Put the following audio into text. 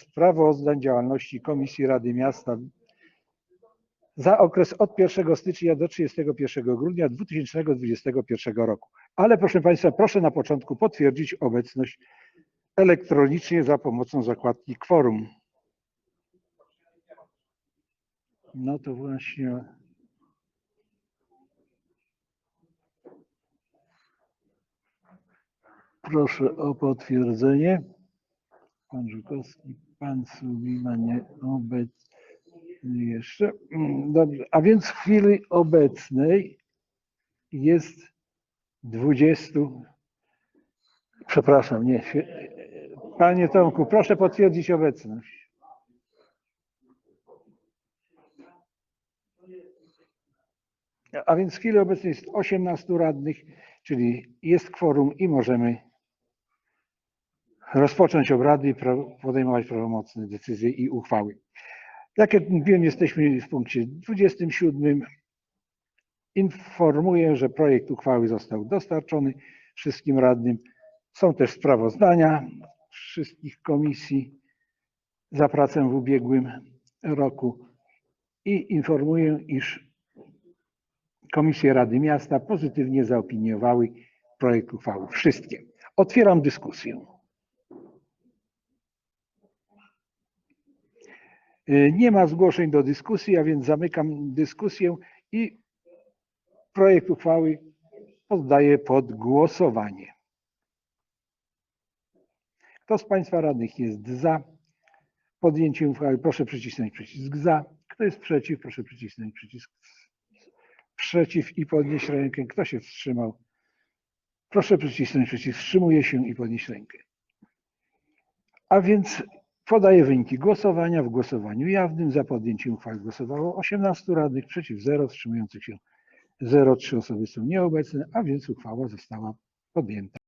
sprawozdań działalności Komisji Rady Miasta za okres od 1 stycznia do 31 grudnia 2021 roku. Ale proszę Państwa, proszę na początku potwierdzić obecność elektronicznie za pomocą zakładki kworum. No to właśnie. Proszę o potwierdzenie. Pan Żukowski, pan Sulima nie obecny jeszcze. Dobrze, a więc w chwili obecnej jest 20. Przepraszam, nie. Panie Tomku, proszę potwierdzić obecność. A więc w chwili obecnej jest 18 radnych, czyli jest kworum i możemy rozpocząć obrady i podejmować prawomocne decyzje i uchwały. Tak jak mówiłem, jesteśmy w punkcie 27. Informuję, że projekt uchwały został dostarczony wszystkim radnym. Są też sprawozdania wszystkich komisji za pracę w ubiegłym roku i informuję, iż komisje Rady Miasta pozytywnie zaopiniowały projekt uchwały. Wszystkie. Otwieram dyskusję. Nie ma zgłoszeń do dyskusji, a więc zamykam dyskusję i projekt uchwały poddaję pod głosowanie. Kto z Państwa radnych jest za podjęciem uchwały? Proszę przycisnąć przycisk za. Kto jest przeciw? Proszę przycisnąć przycisk przeciw i podnieść rękę. Kto się wstrzymał? Proszę przycisnąć przycisk wstrzymuje się i podnieść rękę. A więc podaję wyniki głosowania. W głosowaniu jawnym za podjęciem uchwały głosowało 18 radnych, przeciw 0, wstrzymujących się 0. Trzy osoby są nieobecne, a więc uchwała została podjęta.